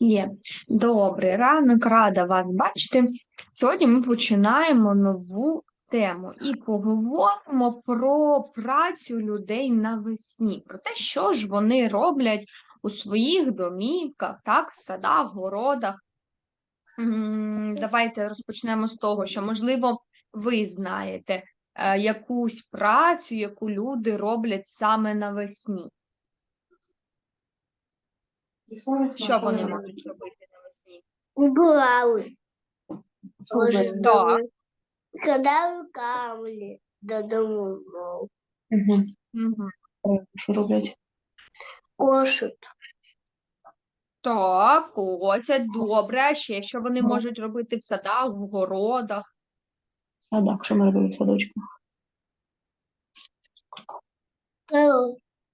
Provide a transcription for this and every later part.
Є. Добрий ранок, рада вас бачити. Сьогодні ми починаємо нову тему і поговоримо про працю людей навесні, про те, що ж вони роблять у своїх домівках, так, садах, городах. Давайте розпочнемо з того, що, можливо, ви знаєте е, якусь працю, яку люди роблять саме навесні. Що вони можуть робити навесні? Убирали. Супер. Так. Кидали камні додому. Угу. Мгм. Що роблять? Кошуть. Так, косять, добре. А ще що вони Ну. можуть робити в садах, в городах? Садок, що ми робили в садочку?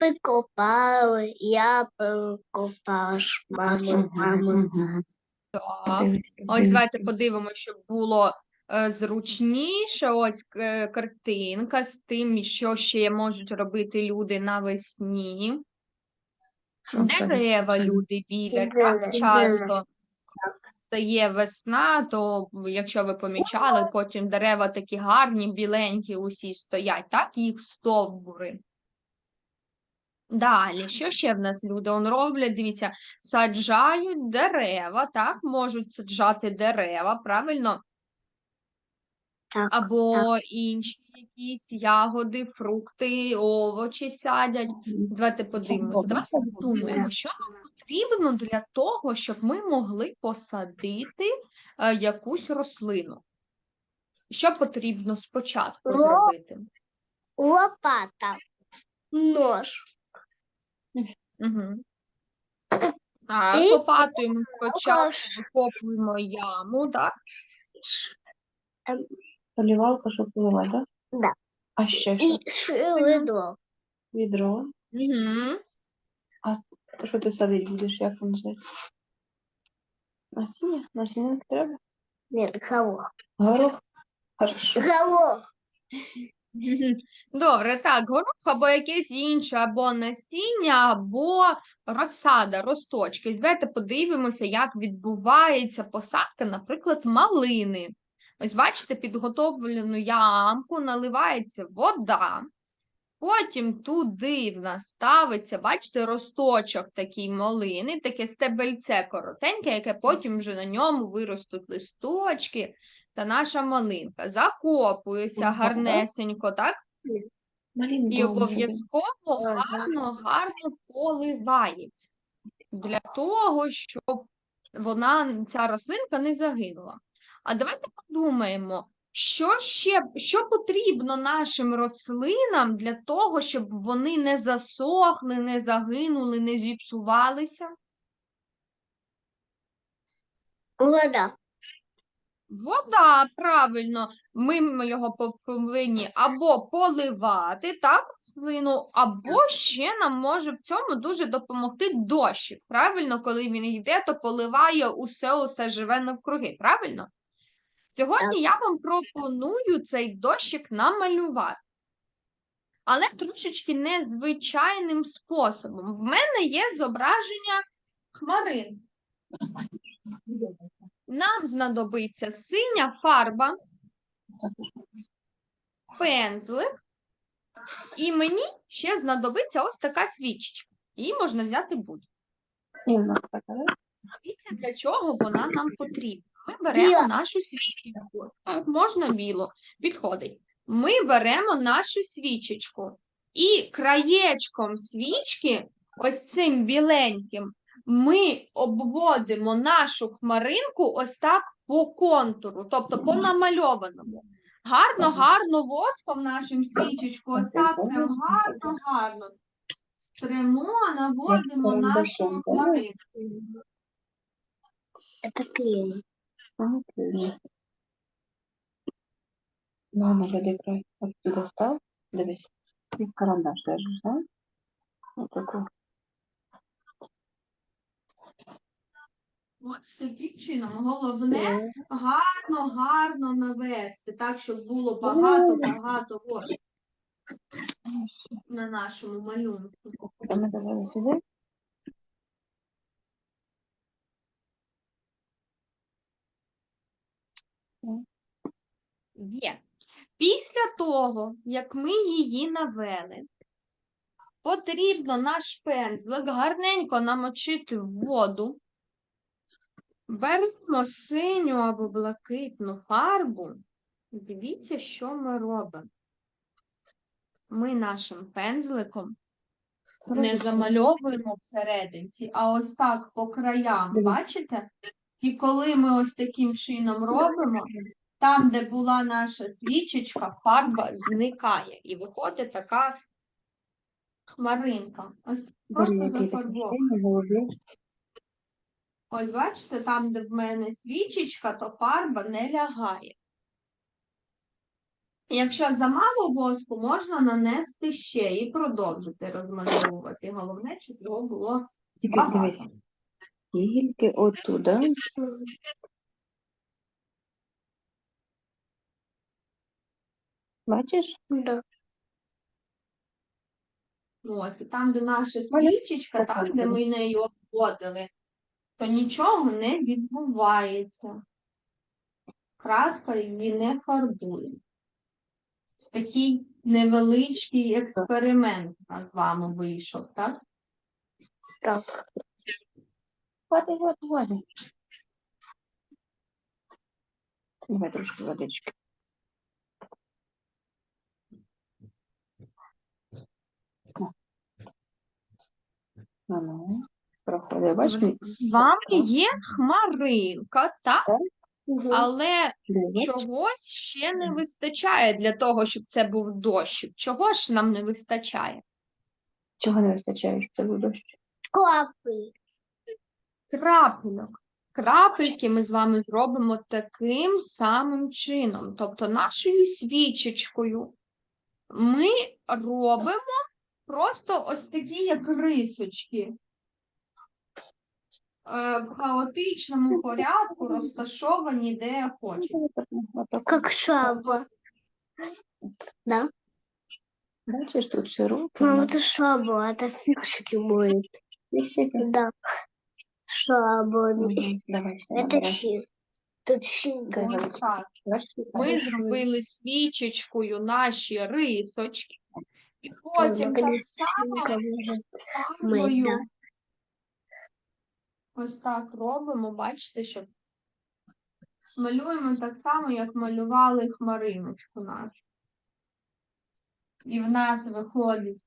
Прикопали, я прикопала мамою, мамою. Так. Ось давайте подивимося, щоб було е, зручніше. Ось е, картинка з тим, що ще можуть робити люди навесні. Дерева люди білять, так часто стає весна, то якщо ви помічали, потім дерева такі гарні, біленькі усі стоять, так, їх стовбури. Далі, що ще в нас люди он роблять? Дивіться, саджають дерева, так, можуть саджати дерева, правильно? Так, Або інші якісь ягоди, фрукти, овочі садять. Давайте подивимося. Давайте подумаємо, що нам потрібно для того, щоб ми могли посадити е, якусь рослину. Що потрібно спочатку Ро- зробити? Лопата. Нож. Угу. Так, І лопатою спочатку викопуємо яму, так? Полівалка, щоб поливати, так? Да. А ще що? І швидо. Відро. Угу. Що ти садити будеш, як воно називається? Насіння? Насіння не треба? Ні, кого? Горох? Хорошо. Кого? Добре, так, горох або якесь інше, або насіння, або розсада, росточки. Давайте подивимося, як відбувається посадка, наприклад, малини. Ось бачите, підготовлену ямку, наливається вода, потім туди в нас ставиться, бачите, росточок такий малини, таке стебельце коротеньке, яке потім вже на ньому виростуть листочки та наша малинка. Закопується Ага. гарнесенько, так? І обов'язково гарно, гарно поливається для того, щоб вона, ця рослинка не загинула. А давайте подумаємо, що ще, що потрібно нашим рослинам для того, щоб вони не засохли, не загинули, не зіпсувалися? Вода. Вода, правильно, ми його повинні або поливати, так, рослину, або ще нам може в цьому дуже допомогти дощик. Правильно, коли він йде, то поливає усе, усе живе навкруги, правильно? Сьогодні я вам пропоную цей дощик намалювати. Але трошечки незвичайним способом. В мене є зображення хмарин. Нам знадобиться синя фарба, пензлик, і мені ще знадобиться ось така свічечка. Її можна взяти будь. І в нас така. Дивіться, для чого вона нам потрібна. Ми беремо нашу свічечку. Можна біло, підходить. Ми беремо нашу свічечку і краєчком свічки, ось цим біленьким, ми обводимо нашу хмаринку ось так по контуру, тобто по намальованому. Гарно, гарно воском нашим свічечку, ось так прям гарно, гарно. Тремо, наводимо нашу хмаринку. Мама, веди край. От став. Дивись. І карандаш держиш, так? Отаку. Ось таким чином головне гарно, гарно навести, так, щоб було багато-багато на нашому малюнку. сюди. Є. Після того, як ми її навели, потрібно наш пензлик гарненько намочити в воду. Беремо синю або блакитну фарбу. Дивіться, що ми робимо. Ми нашим пензликом не замальовуємо всерединці, а ось так по краям, бачите? І коли ми ось таким чином робимо, там, де була наша свічечка, фарба зникає і виходить така хмаринка. Ось просто зафарбована. Ось бачите, там, де в мене свічечка, то фарба не лягає. Якщо замало воску, можна нанести ще і продовжити розмальовувати. Головне, щоб його було багато. Тільки оттуда. Бачиш? Да. Ось, і там, де наша свічечка, там, де ми нею обводили, то нічого не відбувається. Краска її не фарбує. Такий невеличкий експеримент з вами вийшов, так? Так. Хватить, хватить, хватить. Давай трошки водички. Ну, ну, проходить. Бачиш? З вами є хмаринка, так? Мгм. Але чогось ще не вистачає для того, щоб це був дощик. Чого ж нам не вистачає? Чого не вистачає, щоб це був дощ? Клапы. Крапельок. Крапельки ми з вами зробимо таким самим чином. Тобто нашою свічечкою ми робимо просто ось такі, як рисочки. Е, В хаотичному порядку розташовані де хочете. Отак, отак. Как шаба. Да? Бачиш, тут широкий. Мама, ну, это шаба, это фиксики будет. фіксики. Да. Шаба. Мгм. Давай, все, Это давай. щит. Тут щенка. Давай. Ось так. Бачиш, Ми хорошо. зробили свічечкою наші рисочки, і потім так само фарбою. Ось так робимо, бачите, що малюємо так само, як малювали хмариночку нашу. І в нас виходить,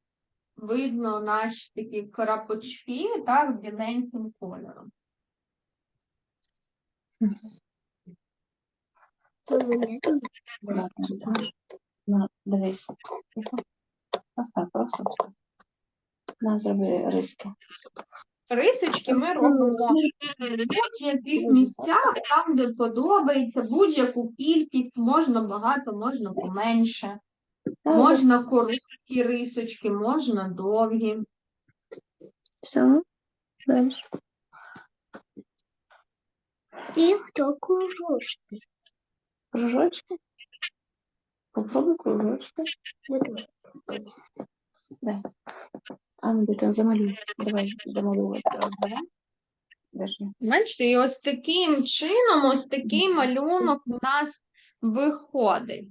видно наші такі крапочки, так, біленьким кольором. Дивись. Тихо. Просто постав. На, зроби риски. Рисочки ми робимо в будь-яких місцях, там, де подобається, будь-яку кількість, можна багато, можна поменше. Можна короткі рисочки, можна довгі. Все. Дальше. И кто кружочки? Кружочки. Попробуй кружочки. Вот. Да. А ну, замалюй. Давай замалювати. Держи. Бачите, і ось таким чином, ось такий малюнок у нас виходить.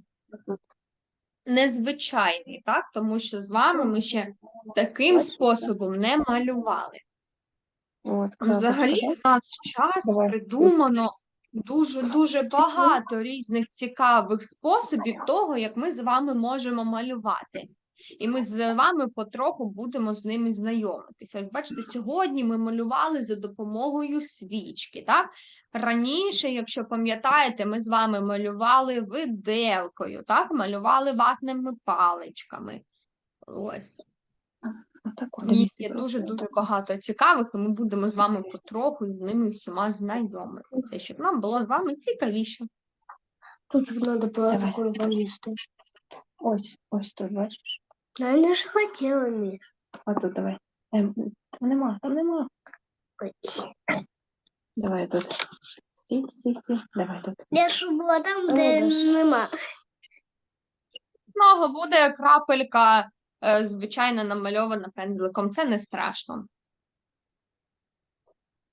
Незвичайний, так? Тому що з вами ми ще таким способом не малювали. От, Взагалі, у нас час Давай. придумано дуже-дуже багато різних цікавих способів того, як ми з вами можемо малювати. І ми з вами потроху будемо з ними знайомитися. Ось бачите, сьогодні ми малювали за допомогою свічки. Так? Раніше, якщо пам'ятаєте, ми з вами малювали виделкою, так? малювали ватними паличками. Ось. І є дуже-дуже багато цікавих, і ми будемо з вами потроху з ними всіма знайомитися, щоб нам було з вами цікавіше. Тут надо было Давай. такой. Ось, ось тут, бачиш? Да я же хотела, Миш. А тут давай. Ем, там нема, там нема. Ой. Давай тут. Стій, стій, стій. Давай тут. Я ж була там, О, де Боже. нема. Знову буде крапелька, е, звичайно, намальована пензликом. Це не страшно.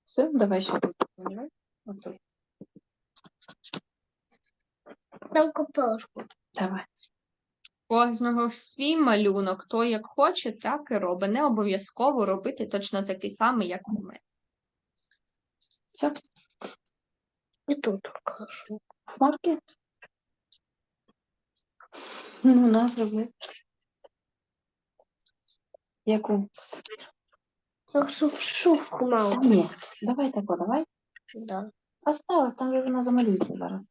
Все, давай ще тут. Давай. Отут. Там капелошку. Давай. Кожного свій малюнок, хто як хоче, так і робить. Не обов'язково робити точно такий самий, як у мене. Все. И тут капелошку. Хмарки. Ну, нас роби. Яку? Так, суп, шубку мало. Та ні. Давай тако, давай. Да. Осталось, там же вона замалюється зараз.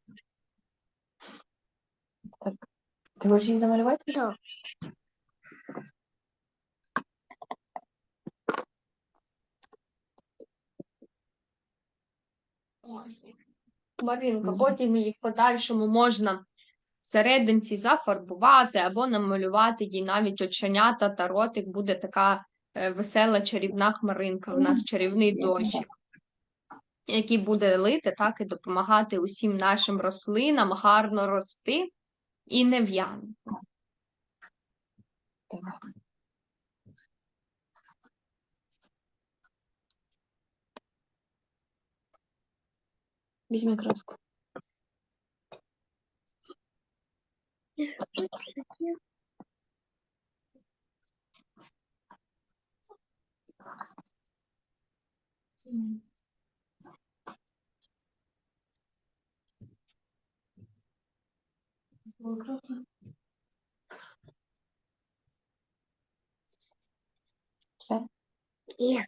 Так. Ти хочеш її замалювати? Да. Маринка, потім її в подальшому можна всерединці зафарбувати або намалювати їй навіть оченята та ротик. Буде така е, весела чарівна хмаринка. У нас чарівний дощик, який буде лити, так і допомагати усім нашим рослинам гарно рости і не. Давай. Візьми краску. Все. И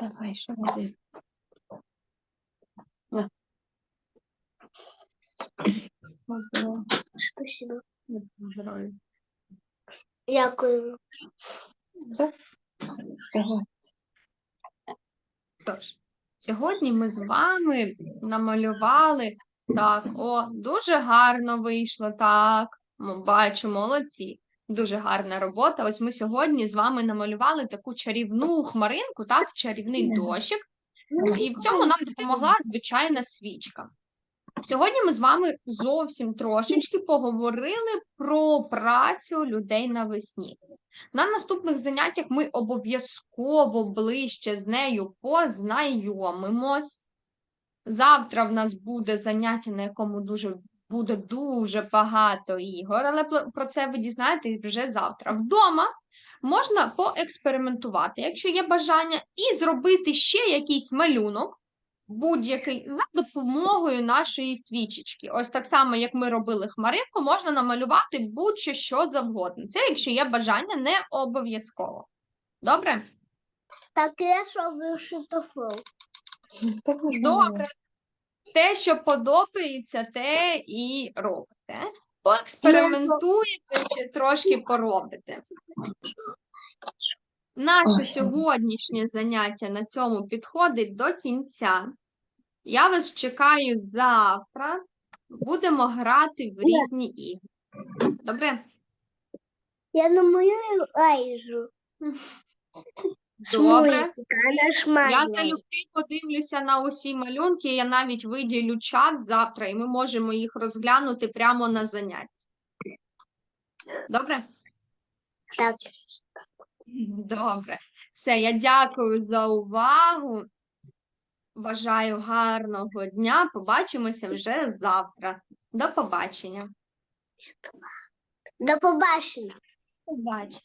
Давай, що буде? На. Давай. спасибо. Герої. Дякую. Все? Давай. Тож, сьогодні ми з вами намалювали так, о, дуже гарно вийшло, так. Бачу, молодці. Дуже гарна робота. Ось ми сьогодні з вами намалювали таку чарівну хмаринку, так, чарівний дощик, і в цьому нам допомогла звичайна свічка. Сьогодні ми з вами зовсім трошечки поговорили про працю людей навесні. На наступних заняттях ми обов'язково ближче з нею познайомимось. Завтра в нас буде заняття, на якому дуже буде дуже багато ігор, але про це ви дізнаєтесь вже завтра. Вдома можна поекспериментувати, якщо є бажання, і зробити ще якийсь малюнок, будь-який за допомогою нашої свічечки. Ось так само, як ми робили хмаринку, можна намалювати будь-що що завгодно. Це якщо є бажання, не обов'язково. Добре? Так я що вишитофол. Так Добре. Те, що подобається, те і робите. Поекспериментуєте, ще трошки поробите. Наше сьогоднішнє заняття на цьому підходить до кінця. Я вас чекаю завтра. Будемо грати в різні ігри. Добре? Я намалюю Айжу. Добре. Я залюбки подивлюся на усі малюнки, я навіть виділю час завтра, і ми можемо їх розглянути прямо на занятті. Добре? Так. Добре. Все, я дякую за увагу. Бажаю гарного дня. Побачимося вже завтра. До побачення. До побачення. Побачення.